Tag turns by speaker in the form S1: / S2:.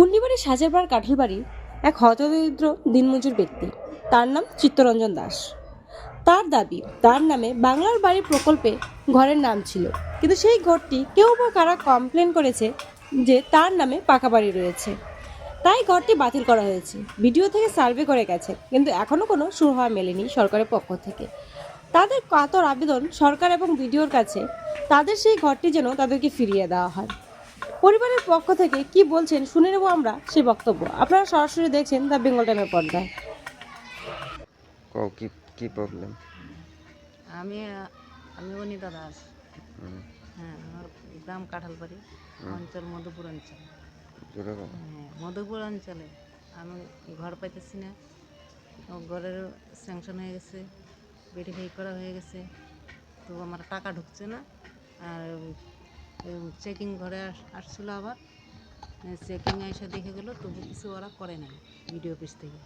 S1: পুন্ডিবাড়ির সাজেরপাড় কাঠলবাড়ি এক হতদরিদ্র দিনমজুর ব্যক্তি। তার নাম চিত্তরঞ্জন দাস। তার দাবি, তার নামে বাংলার বাড়ি প্রকল্পে ঘরের নাম ছিল। কিন্তু সেই ঘরটি কেউ বা কারা কমপ্লেন করেছে যে তার নামে পাকা বাড়ি রয়েছে। তাই ঘরটি বাতিল করা হয়েছে। ভিডিও থেকে সার্ভে করে গেছে, কিন্তু এখনও কোনো সুরাহা মেলেনি সরকারের পক্ষ থেকে। তাদের কাতর আবেদন সরকার এবং ভিডিওর কাছে তাদের সেই ঘরটি যেন তাদেরকে ফিরিয়ে দেওয়া হয়। পরিবারের পক্ষ থেকে কি বলছেন শুনে নেব আমরা সেই বক্তব্য। আপনারা সরাসরি দেখছেন দ্য বেঙ্গল টাইমের পর্দায়।
S2: কি কি প্রবলেম
S3: আমি আমি অনিতা দাস। হ্যাঁ আমার গ্রাম কাঁঠালবাড়ি অঞ্চল মধুপুর অঞ্চল। হ্যাঁ মধুপুর অঞ্চলে আমি ঘর পাইতেছি না। ও ঘরের স্যাংশন হয়ে গেছে ভেরিফাই করা হয়ে গেছে। তো আমার টাকা ঢুকছে না। আর চেকিং ঘরে আস- আসছিল আবার। চেকিং এসে দেখে গেলো, তবু কিছু ওরা করে নাই বিডিও অফিস থেকে।